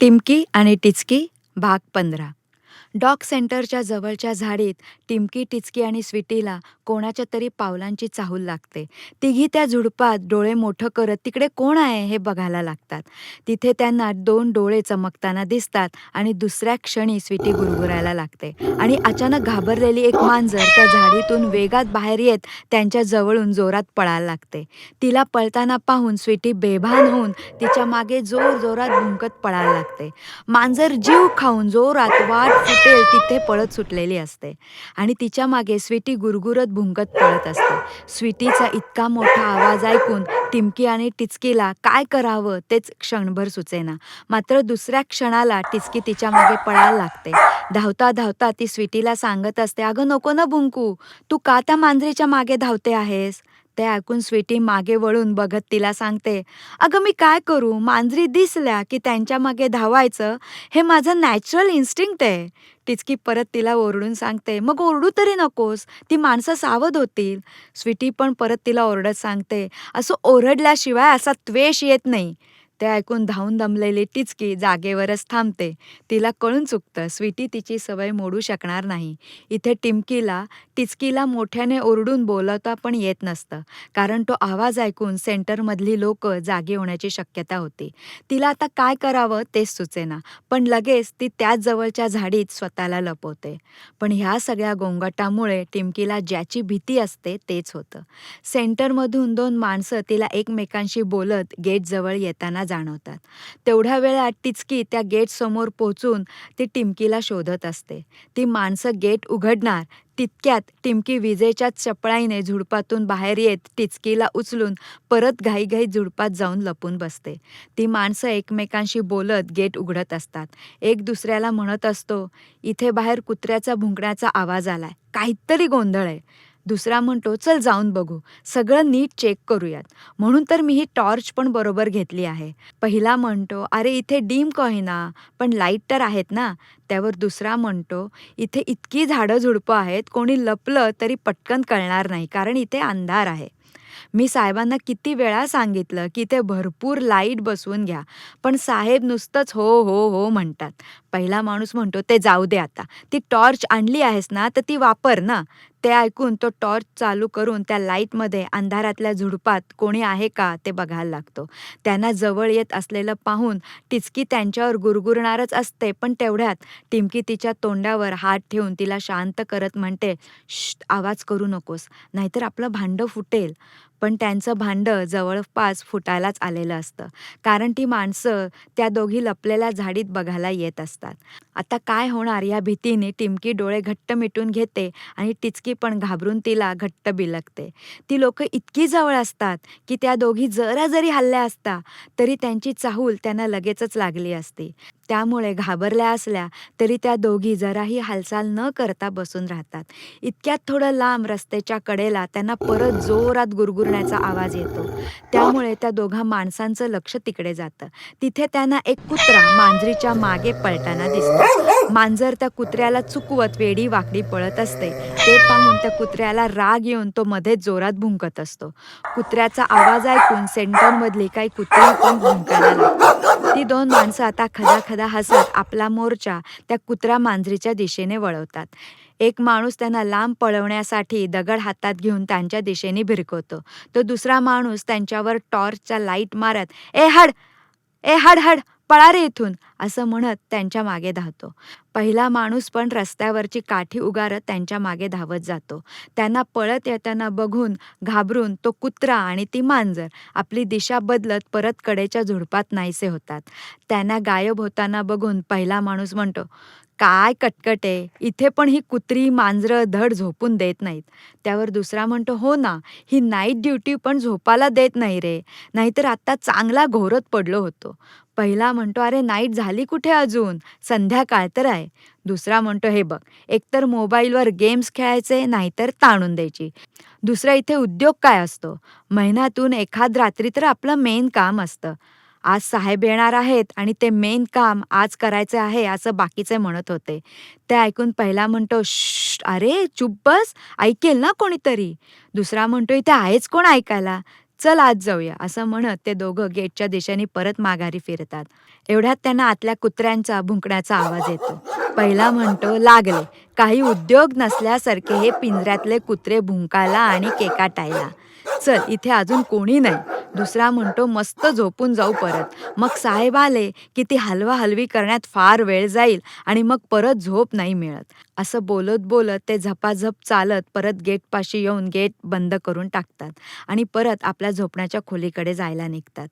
टिमकी आणि टिचकी भाग पंधरा. डॉग सेंटरच्या जवळच्या झाडीत टिमकी टिचकी आणि स्वीटीला कोणाच्या तरी पावलांची चाहूल लागते. तिघी त्या झुडपात डोळे मोठं करत तिकडे कोण आहे हे बघायला लागतात. तिथे त्यांना दोन डोळे चमकताना दिसतात आणि दुसऱ्या क्षणी स्वीटी गुरगुरायला लागते. आणि अचानक घाबरलेली एक मांजर त्या झाडीतून वेगात बाहेर येत त्यांच्या जवळून जोरात पळायला लागते. तिला पळताना पाहून स्वीटी बेभान होऊन तिच्यामागे जोर जोरात भुंकत पळायला लागते. मांजर जीव खाऊन जोरात वाट हॉटेल तिथे पळत सुटलेली असते आणि तिच्यामागे स्वीटी गुरगुरत भुंकत पळत असते. स्वीटीचा इतका मोठा आवाज ऐकून टिमकी आणि टिचकीला काय करावं तेच क्षणभर सुचेना. मात्र दुसऱ्या क्षणाला टिचकी तिच्यामागे पळायला लागते. धावता धावता ती स्वीटीला सांगत असते अगं नको ना भुंकू. तू का त्या मांजरीच्या मागे धावते आहेस? ते ऐकून स्वीटी मागे वळून बघत तिला सांगते अगं मी काय करू? मांजरी दिसल्या की त्यांच्या मागे धावायचं? हे माझं नॅचरल इन्स्टिंक्ट आहे. टिचकी परत तिला ओरडून सांगते मग ओरडू तरी नकोस ती माणसं सावध होतील. स्वीटी पण परत तिला ओरडत सांगते असं ओरडल्याशिवाय असा त्वेष येत नाही. ते ऐकून धावून दमलेली टिचकी जागेवरच थांबते. तिला कळून चुकतं स्वीटी तिची सवय मोडू शकणार नाही. इथे टिमकीला टिचकीला मोठ्याने ओरडून बोलवता पण येत नसतं कारण तो आवाज ऐकून सेंटरमधली लोक जागी होण्याची शक्यता होती. तिला आता काय करावं तेच सुचेना पण लगेच ती त्याच जवळच्या झाडीत स्वतःला लपवते. पण ह्या सगळ्या गोंगाटामुळे टिमकीला ज्याची भीती असते तेच होतं. सेंटरमधून दोन माणसं तिला एकमेकांशी बोलत गेटजवळ येताना जाणवतात. तेवढ्या वेळात टिचकी त्या गेटसमोर पोचून ती टिमकीला शोधत असते. ती माणसं गेट उघडणार तितक्यात टिमकी विजेच्या चपळाईने झुडपातून बाहेर येत टिचकीला उचलून परत घाईघाई झुडपात जाऊन लपून बसते. ती माणसं एकमेकांशी बोलत गेट उघडत असतात. एक दुसऱ्याला म्हणत असतो इथे बाहेर कुत्र्याचा भुंकण्याचा आवाज आलाय. काहीतरी गोंधळ आहे. दुसरा म्हणतो चल जाऊन बघू. सगळं नीट चेक करूयात. म्हणून तर मी ही टॉर्च पण बरोबर घेतली आहे. पहिला म्हणतो अरे इथे डीम कहीना पण लाइट तर आहेत ना. त्यावर दुसरा म्हणतो इथे इतकी झाडं झुडपं आहेत कोणी लपलं तरी पटकन कळणार नाही कारण इथे अंधार आहे. मी साहेबांना किती वेळा सांगितलं की ते भरपूर लाइट बसवून घ्या पण साहेब नुसतंच हो हो हो म्हणतात. पहिला माणूस म्हणतो ते जाऊ दे आता. ती टॉर्च आणली आहेस ना तर ती वापर ना. ते ऐकून तो टॉर्च चालू करून त्या लाईटमध्ये अंधारातल्या झुडपात कोणी आहे का ते बघायला लागतो. त्यांना जवळ येत असलेलं पाहून टिचकी त्यांच्यावर गुरगुरणारच असते पण तेवढ्यात टिमकी तिच्या तोंडावर हात ठेवून तिला शांत करत म्हणते श आवाज करू नकोस नाहीतर आपलं भांडं फुटेल पण त्यांचं भांडं जवळपास फुटायलाच आलेलं असतं कारण ती माणसं त्या दोघी लपलेल्या झाडीत बघायला येत असतात आता काय होणार या भीतीने टिमकी डोळे घट्ट मिटून घेते आणि टिचकी पण घाबरून तिला घट्ट बिलकते ती लोक इतकी जवळ असतात की त्या दोघी जरा जरी हल्ल्या असता तरी त्यांची चाहूल त्यांना लगेचच लागली असती. त्यामुळे घाबरल्या असल्या तरी त्या दोघी जराही हालचाल न करता बसून राहतात. इतक्यात थोडं लांब रस्त्याच्या कडेला त्यांना परत जोरात गुरगुरण्याचा आवाज येतो. त्यामुळे त्या दोघा माणसांचं लक्ष तिकडे जातं. तिथे त्यांना एक कुत्रा मांजरीच्या मागे पळताना दिसतो. मांजर त्या कुत्र्याला चुकवत वेडी वाकडी पळत असते. ते पाहून त्या कुत्र्याला राग येऊन तो मध्ये जोरात भुंकत असतो. कुत्र्याचा आवाज ऐकून सेंटरमधली काही कुत्री पण भुंकायला लागतात ती दोन माणसं आता खदा खदा हसत आपला मोर्चा त्या कुत्रा मांजरीच्या दिशेने वळवतात. एक माणूस त्यांना लांब पळवण्यासाठी दगड हातात घेऊन त्यांच्या दिशेने भिरकवतो. तो दुसरा माणूस त्यांच्यावर टॉर्चचा लाइट मारत ए हड! ए हड हड! पळा रे इथून असं म्हणत त्यांच्या मागे धावतो. पहिला माणूस पण रस्त्यावरची काठी उगारत त्यांच्या मागे धावत जातो. त्यांना पळत येताना बघून घाबरून तो कुत्रा आणि ती मांजर आपली दिशा बदलत परत कडेच्या झुडपात नाहीसे होतात. त्यांना गायब होताना बघून पहिला माणूस म्हणतो काय कटकट आहे इथे पण ही कुत्री मांजरं धड झोपून देत नाहीत. त्यावर दुसरा म्हणतो हो ना ही नाईट ड्युटी पण झोपायला देत नाही रे. नाहीतर आत्ता चांगला घोरत पडलो होतो. पहिला म्हणतो अरे नाईट झाली कुठे अजून? संध्याकाळ तर आहे. दुसरा म्हणतो हे बघ एकतर मोबाईलवर गेम्स खेळायचे नाहीतर ताणून द्यायची. दुसरा इथे उद्योग काय असतो? महिन्यातून एखाद रात्री तर आपलं मेन काम असतं. आज साहेब येणार आहेत आणि ते मेन काम आज करायचे आहे असं बाकीचे म्हणत होते. ते ऐकून पहिला म्हणतो श अरे चुप बस ऐकेल ना कोणीतरी? दुसरा म्हणतो इथे आहेच कोण ऐकायला? चल आज जाऊया असं म्हणत ते दोघं गेटच्या दिशेने परत माघारी फिरतात. एवढ्यात त्यांना आतल्या कुत्र्यांचा भुंकण्याचा आवाज येतो. पहिला म्हणतो लागले. काही उद्योग नसल्यासारखे हे पिंजऱ्यातले कुत्रे भुंकायला आणि केकाटायला. चल इथे अजून कोणी नाही. दुसरा म्हणतो मस्त झोपून जाऊ परत. मग साहेब आले की ती हलवा हलवी करण्यात फार वेळ जाईल आणि मग परत झोप नाही मिळत. असं बोलत बोलत ते झपाझप चालत परत गेटपाशी येऊन गेट बंद करून टाकतात आणि परत आपल्या झोपण्याच्या खोलीकडे जायला निघतात.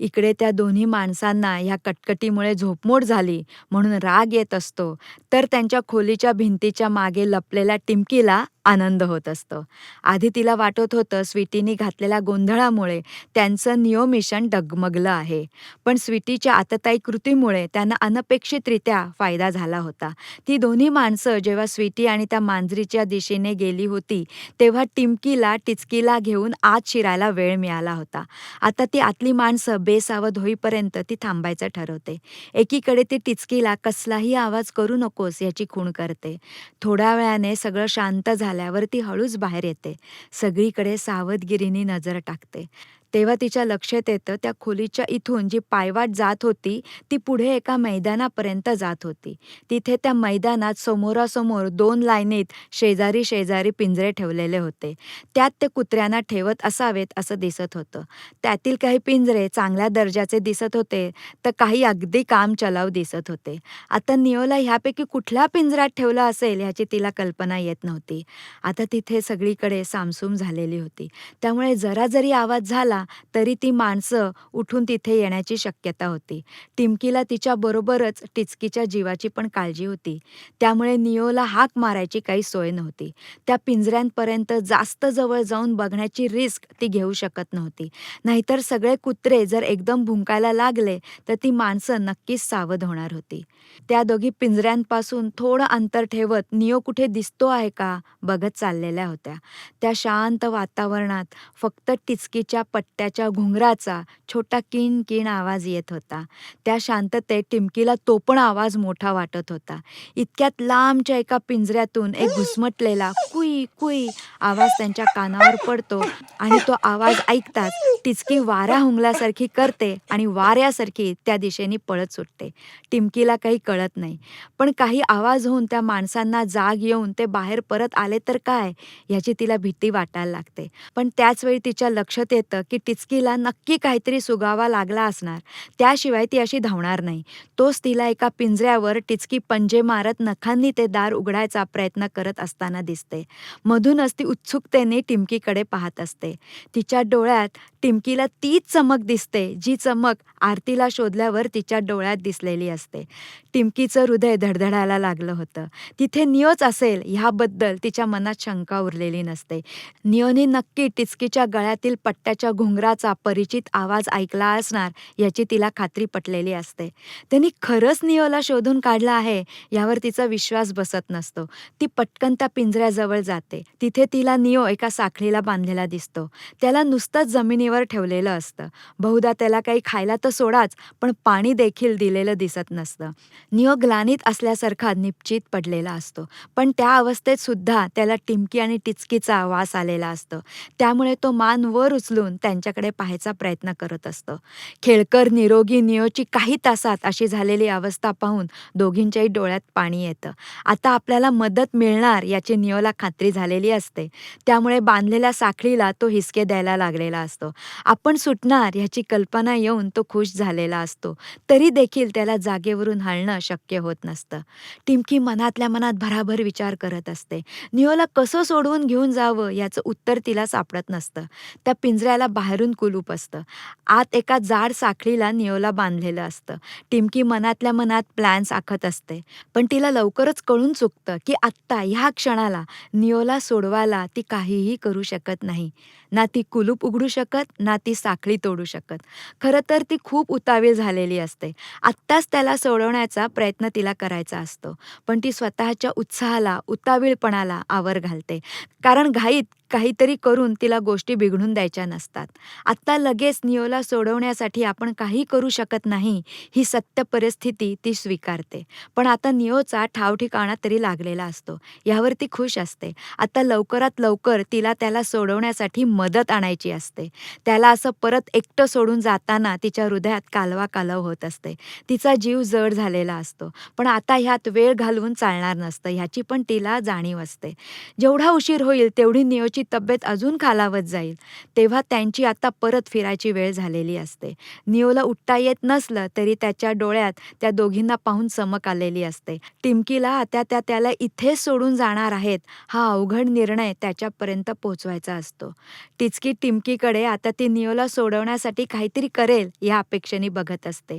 इकडे त्या दोन्ही माणसांना ह्या कटकटीमुळे झोपमोड झाली म्हणून राग येत असतो. तर त्यांच्या खोलीच्या भिंतीच्या मागे लपलेल्या टिमकीला आनंद होत असतो. आधी तिला वाटत होतं स्वीटीनी घातलेल्या गोंधळामुळे त्यांचं नियोमिशन डगमगलं आहे. पण स्वीटीच्या आतताई कृतीमुळे त्यांना अनपेक्षितरित्या फायदा झाला होता. ती दोन्ही माणसं जेव्हा स्वीटी आणि त्या मांजरीच्या दिशेने गेली होती तेव्हा टिमकीला टिचकीला घेऊन आत शिरायला वेळ मिळाला होता. आता ती आतली माणसं बेसावध होईपर्यंत ती थांबायचं ठरवते. एकीकडे ती टिचकीला कसलाही आवाज करू नकोस याची खूण करते. थोड्या वेळाने सगळं शांत झाल्यावर ती हळूच बाहेर येते. सगळीकडे सावधगिरीने नजर टाकते. तेव्हा तिच्या लक्षात येतं त्या खोलीच्या इथून जी पायवाट जात होती ती पुढे एका मैदानापर्यंत जात होती. तिथे त्या मैदानात समोरासमोर दोन लाईनीत शेजारी शेजारी पिंजरे ठेवलेले होते. त्यात ते कुत्र्यांना ठेवत असावेत असं दिसत होतं. त्यातील काही पिंजरे चांगल्या दर्जाचे दिसत होते तर काही अगदी काम चलाव दिसत होते. आता निओला ह्यापैकी कुठल्या पिंजऱ्यात ठेवलं असेल ह्याची तिला कल्पना येत नव्हती. आता तिथे सगळीकडे सामसूम झालेली होती. त्यामुळे जरा जरी आवाज झाला तरी ती माणसं उठून तिथे येण्याची शक्यता होती. टिमकीला तिच्या बरोबरच टिचकीच्या जीवाची पण काळजी होती. त्यामुळे निओला हाक मारायची काही सोय नव्हती. त्या पिंजऱ्यांपर्यंत जास्त जवळ जाऊन बघण्याची रिस्क ती घेऊ शकत नव्हती. नाहीतर सगळे कुत्रे जर एकदम भुंकायला लागले तर ती माणसं नक्कीच सावध होणार होती. त्या दोघी पिंजऱ्यांपासून थोडं अंतर ठेवत निओ कुठे दिसतो आहे का बघत चाललेल्या होत्या. त्या शांत वातावरणात फक्त टिचकीच्या त्याच्या घुंगराचा छोटा किण किण आवाज येत होता. त्या शांततेत टिमकीला तो पण आवाज मोठा वाटत होता. इतक्यात लांबच्या एका पिंजऱ्यातून एक घुसमटलेला कुई कुई आवाज त्यांच्या कानावर पडतो आणि तो आवाज ऐकताच टिचकी वाऱ्या हुंगल्यासारखी करते आणि वाऱ्यासारखी त्या दिशेने पळत सुटते. टिमकीला काही कळत नाही. पण काही आवाज होऊन त्या माणसांना जाग येऊन ते बाहेर परत आले तर काय? ह्याची तिला भीती वाटायला लागते. पण त्याच वेळी तिच्या लक्षात येतं की टिचकीला नक्की काहीतरी सुगावा लागला असणार. त्याशिवाय ती अशी धावणार नाही. तोच तिला एका पिंजऱ्यावर टिचकी पंजे मारत नखांनी ते दार उघडायचा प्रयत्न करत असताना दिसते. मधूनच ती उत्सुकतेने टिमकीकडे पाहत असते. तिच्या डोळ्यात टिमकीला तीच चमक दिसते जी चमक आरतीला शोधल्यावर तिच्या डोळ्यात दिसलेली असते. टिमकीचं हृदय धडधडायला लागलं होतं. तिथे नियोच असेल ह्याबद्दल तिच्या मनात शंका उरलेली नसते. नियोने नक्की टिचकीच्या गळ्यातील पट्ट्याच्या घुंगराचा परिचित आवाज ऐकला असणार याची तिला खात्री पटलेली असते. त्यांनी खरंच नियोला शोधून काढला आहे यावर तिचा विश्वास बसत नसतो. ती पटकन त्या पिंजऱ्याजवळ जाते. तिथे तिला नियो एका साखळीला बांधलेला दिसतो. त्याला नुसतंच जमिनीवर ठेवलेलं असतं. बहुधा त्याला काही खायला तर सोडाच पण पाणी देखील दिलेलं दिसत नसतं. नियो ग्लानीत असल्यासारखा निपचित पडलेला असतो. पण त्या अवस्थेत सुद्धा त्याला टिमकी आणि टिचकीचा वास आलेला असतो. त्यामुळे तो मान वर उचलून त्यांच्याकडे पाहायचा प्रयत्न करत असतं. खेळकर निरोगी नियोची काही तासात अशी झालेली अवस्था पाहून दोघींच्याही डोळ्यात पाणी येतं. आता आपल्याला मदत मिळणार याची नियोला खात्री झालेली असते. त्यामुळे बांधलेल्या साखळीला तो हिसके द्यायला लागलेला असतो. आपण सुटणार ह्याची कल्पना येऊन तो खुश झालेला असतो. तरी देखील त्याला जागेवरून हलणं शक्य होत नसतं. टिमकी मनातल्या मनात भराभर विचार करत असते. नियोला कसं सोडवून घेऊन जावं याचं उत्तर तिला सापडत नसतं. त्या पिंजऱ्याला बाहेरून कुलूप असतं. आत एका जाड साखळीला नियोला बांधलेलं असतं. टिमकी मनातल्या मनात प्लॅन्स आखत असते. पण तिला लवकरच कळून चुकतं की आत्ता ह्या क्षणाला नियोला सोडवायला ती काहीही करू शकत नाही. ना ती कुलूप उघडू शकत ना ती साखळी तोडू शकत. खरं तर ती खूप उतावीळ झालेली असते. आत्ताच त्याला सोडवण्याचा प्रयत्न तिला करायचा असतो. पण ती स्वतःच्या उत्साहाला उतावीळपणाला आवर घालते. कारण घाईत काहीतरी करून तिला गोष्टी बिघडून द्यायच्या नसतात. आत्ता लगेच निओला सोडवण्यासाठी आपण काही करू शकत नाही ही सत्य परिस्थिती ती स्वीकारते. पण आता निओचा ठावठिकाणा तरी लागलेला असतो. यावर ती खुश असते. आता लवकरात लवकर तिला त्याला सोडवण्यासाठी मदत आणायची असते. त्याला असं परत एकटं सोडून जाताना तिच्या हृदयात कालवा कालव होत असते. तिचा जीव जड झालेला असतो. पण आता ह्यात वेळ घालवून चालणार नसतं. ह्याची पण तिला जाणीव असते. जेवढा उशीर होईल तेवढी नियोची तब्येत अजून खालावत जाईल. तेव्हा त्यांची आता परत फिरायची वेळ झालेली असते. नियोला उठता येत नसलं तरी त्याच्या डोळ्यात त्या दोघींना पाहून चमक आलेली असते. टिमकीला आता त्या त्याला इथेच सोडून जाणार आहेत. हा अवघड निर्णय त्याच्यापर्यंत पोचवायचा असतो. टिचकी टिमकीकडे आता ती निओला सोडवण्यासाठी काहीतरी करेल या अपेक्षेने बघत असते.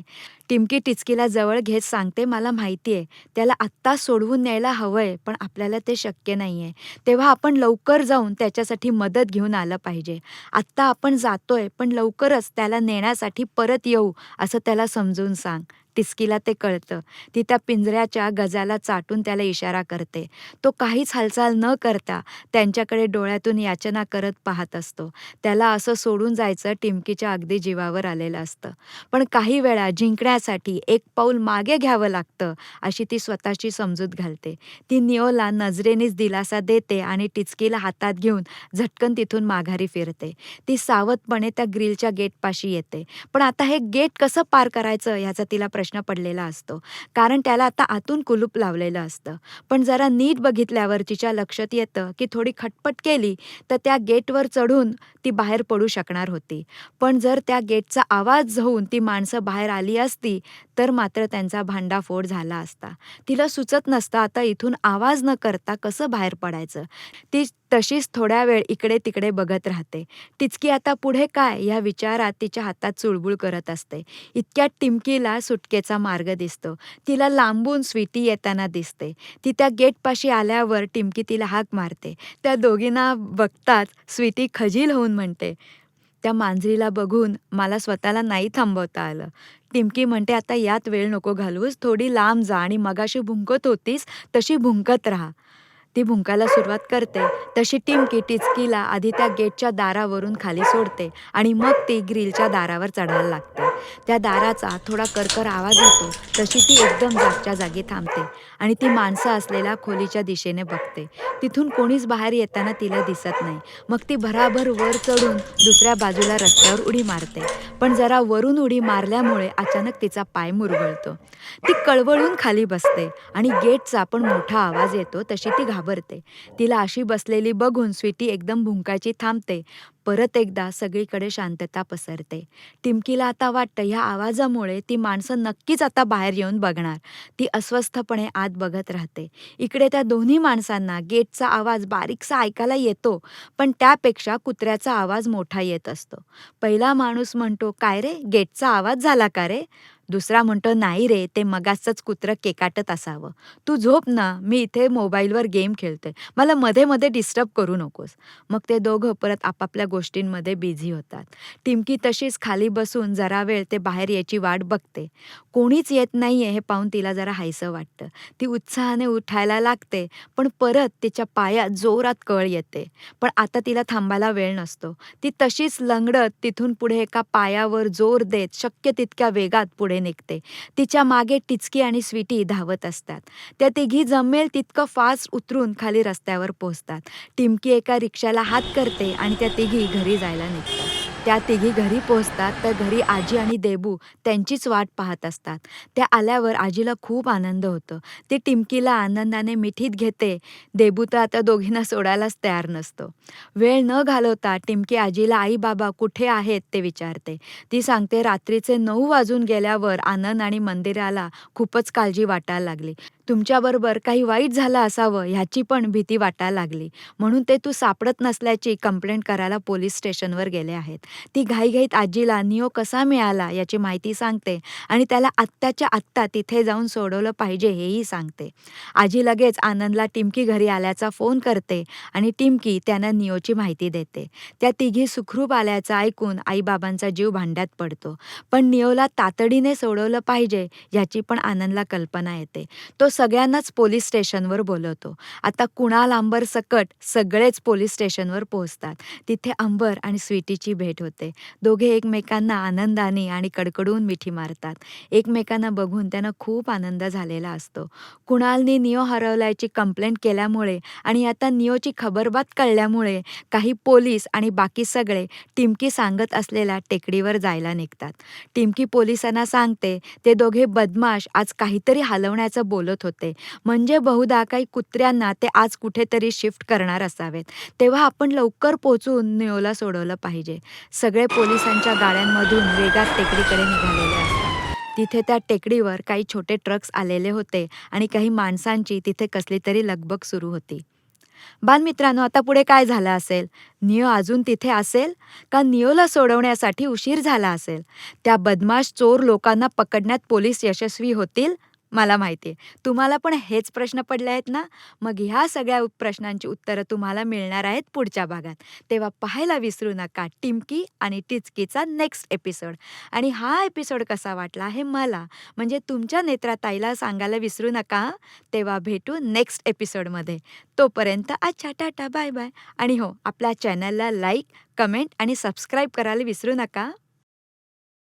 टिमकी टिचकीला जवळ घेत सांगते मला माहिती आहे त्याला आत्ता सोडवून न्यायला हवंय पण आपल्याला ते शक्य नाही आहे तेव्हा आपण लवकर जाऊन त्याच्यासाठी मदत घेऊन आलं पाहिजे. आत्ता आपण जातोय पण लवकरच त्याला नेण्यासाठी परत येऊ असं त्याला समजून सांग. टिचकीला ते कळतं. ती त्या पिंजऱ्याच्या गजाला चाटून त्याला इशारा करते. तो काहीच हालचाल न करता त्यांच्याकडे डोळ्यातून याचना करत पाहत असतो. त्याला असं सोडून जायचं टिमकीच्या अगदी जीवावर आलेलं असतं. पण काही वेळा जिंकण्यासाठी एक पाऊल मागे घ्यावं लागतं अशी ती स्वतःची समजूत घालते. ती निओला नजरेनेच दिलासा देते आणि टिचकीला हातात घेऊन झटकन तिथून माघारी फिरते. ती सावधपणे त्या ग्रिलच्या गेटपाशी येते. पण आता हे गेट कसं पार करायचं ह्याचा तिला प्रश्न पडलेला असतो. कारण त्याला आता आतून कुलूप लावलेलं असतं. पण जरा नीट बघितल्यावर तिच्या लक्षात येतं की थोडी खटपट केली तर त्या गेटवर चढून ती बाहेर पडू शकणार होती. पण जर त्या गेटचा आवाज होऊन ती माणसं बाहेर आली असती तर मात्र त्यांचा भांडाफोड झाला असता. तिला सुचत नसतं आता इथून आवाज न करता कसं बाहेर पडायचं. ती तशीच थोड्या वेळ इकडे तिकडे बघत राहते. टिचकी आता पुढे काय या विचारात तिच्या हातात चुळबुळ करत असते. इतक्या टिमकीला सुटकेचा मार्ग दिसतो. तिला लांबून स्वीटी येताना दिसते. ती त्या गेटपाशी आल्यावर टिमकी तिला हाक मारते. त्या दोघींना बघताच स्वीटी खजील होऊन म्हणते त्या मांजरीला बघून मला स्वतःला नाही थांबवता आलं. टिमकी म्हणते आता यात वेळ नको घालूस. थोडी लांब जा आणि मगाशी भुंकत होतीस तशी भुंकत राहा. ती भुंकायला सुरुवात करते. तशी टिमकी टिचकीला आधी त्या गेटच्या दारावरून खाली सोडते आणि मग ती ग्रिलच्या दारावर चढायला लागते. त्या दाराचा थोडा करकर आवाज येतो. तशी ती एकदम जागच्या जागी थांबते आणि ती माणसं असलेल्या खोलीच्या दिशेने बघते. तिथून कोणीच बाहेर येताना तिला दिसत नाही. मग ती भराभर वर चढून दुसऱ्या बाजूला रस्त्यावर उडी मारते. पण जरा वरून उडी मारल्यामुळे अचानक तिचा पाय मुरगळतो. ती कळवळून खाली बसते आणि गेटचा पण मोठा आवाज येतो तशी ती घाबरते. तिला अशी बसलेली बघून स्वीटी एकदम भुंकायची थांबते. परत एकदा सगळीकडे शांतता पसरते. टिमकीला आता वाटतं ह्या आवाजामुळे ती माणसं नक्कीच आता बाहेर येऊन बघणार. ती अस्वस्थपणे आत बघत राहते. इकडे त्या दोन्ही माणसांना गेटचा आवाज बारीकसा ऐकायला येतो पण त्यापेक्षा कुत्र्याचा आवाज मोठा येत असतो. पहिला माणूस म्हणतो काय रे? गेटचा आवाज झाला का रे? दुसरा म्हणतो नाही रे ते मगाचंच कुत्रं केकाटत असावं. तू झोप ना मी इथे मोबाईलवर गेम खेळते मला मध्ये मध्ये डिस्टर्ब करू नकोस. मग ते दोघं परत आपापल्या गोष्टींमध्ये बिझी होतात. टिमकी तशीच खाली बसून जरा वेळ ते बाहेर यायची वाट बघते. कोणीच येत नाही आहे हे पाहून तिला जरा हायसं वाटतं. ती उत्साहाने उठायला लागते पण परत तिच्या पायात जोरात कळ येते. पण आता तिला थांबायला वेळ नसतो. ती तशीच लंगडत तिथून पुढे एका पायावर जोर देत शक्य तितक्या वेगात पुढे निघते. तिच्यामागे टिचकी आणि स्वीटी धावत असतात. त्या तिघी जमेल तितकं फास्ट उतरून खाली रस्त्यावर पोहोचतात. टिमकी एका रिक्षाला हात करते आणि त्या तिघी घरी जायला निघतात. त्या तिघी घरी पोहोचतात तर घरी आजी आणि देबू त्यांचीच वाट पाहत असतात. त्या आल्यावर आजीला खूप आनंद होतो. ती टिमकीला आनंदाने मिठीत घेते. देबू तर आता दोघींना सोडायलाच तयार नसतो. वेळ न घालवता टिमकी आजीला आई बाबा कुठे आहेत? ते विचारते. ती सांगते रात्रीचे नऊ वाजून गेल्यावर आनंद आणि मंदिराला खूपच काळजी वाटायला लागली. तुमच्याबरोबर काही वाईट झालं असावं ह्याची पण भीती वाटायला लागली. म्हणून ते तू सापडत नसल्याची कंप्लेंट करायला पोलीस स्टेशनवर गेले आहेत. ती घाईघाईत आजीला नियो कसा मिळाला? याची माहिती सांगते आणि त्याला आत्ताच्या आत्ता तिथे जाऊन सोडवलं पाहिजे हेही सांगते. आजी लगेच आनंदला टिमकी घरी आल्याचा फोन करते आणि टिमकी त्यांना नियोची माहिती देते. त्या तिघी सुखरूप आल्याचं ऐकून आईबाबांचा जीव भांड्यात पडतो. पण नियोला तातडीने सोडवलं पाहिजे याची पण आनंदला कल्पना येते. तो सगळ्यांनाच पोलीस स्टेशनवर बोलवतो. आता कुणाल अंबर सकट सगळेच पोलीस स्टेशनवर पोहोचतात. तिथे अंबर आणि स्वीटीची भेट होते. दोघे एकमेकांना आनंदाने आणि कडकडून मिठी मारतात. एकमेकांना बघून त्यांना खूप आनंद झालेला असतो. कुणालने नियो हरवल्याची कंप्लेंट केल्यामुळे आणि आता नियोची खबरबात कळल्यामुळे काही पोलीस आणि बाकी सगळे टिमकी सांगत असलेल्या टेकडीवर जायला निघतात. टिमकी पोलिसांना सांगते ते दोघे बदमाश आज काहीतरी हलवण्याचं बोलत होते. म्हणजे बहुधा काही कुत्र्यांना ते आज कुठेतरी शिफ्ट करणार असावेत. तेव्हा आपण लवकर पोचून नियोला सोडवलं पाहिजे. सगळे पोलिसांच्या गाड्यांमधून वेगात टेकडीकडे निघालेले असतात. तिथे त्या टेकडीवर काही छोटे ट्रक्स आलेले होते आणि काही माणसांची तिथे कसली तरी लगबग सुरू होती. बालमित्रांनो आता पुढे काय झालं असेल? नियो अजून तिथे असेल? का नियोला सोडवण्यासाठी उशीर झाला असेल? त्या बदमाश चोर लोकांना पकडण्यात पोलीस यशस्वी होतील? मला माहिती आहे तुम्हाला पण हेच प्रश्न पडले आहेत ना? मग ह्या सगळ्या प्रश्नांची उत्तरं तुम्हाला मिळणार आहेत पुढच्या भागात. तेव्हा पाहायला विसरू नका. टिमकी आणि टिचकीचा नेक्स्ट एपिसोड आणि हा एपिसोड कसा वाटला हे मला म्हणजे तुमच्या नेत्राताईला सांगायला विसरू नका हं. तेव्हा भेटू नेक्स्ट एपिसोडमध्ये तोपर्यंत अच्छा टाटा बाय बाय. आणि हो आपल्या चॅनलला लाईक कमेंट आणि सबस्क्राईब करायला विसरू नका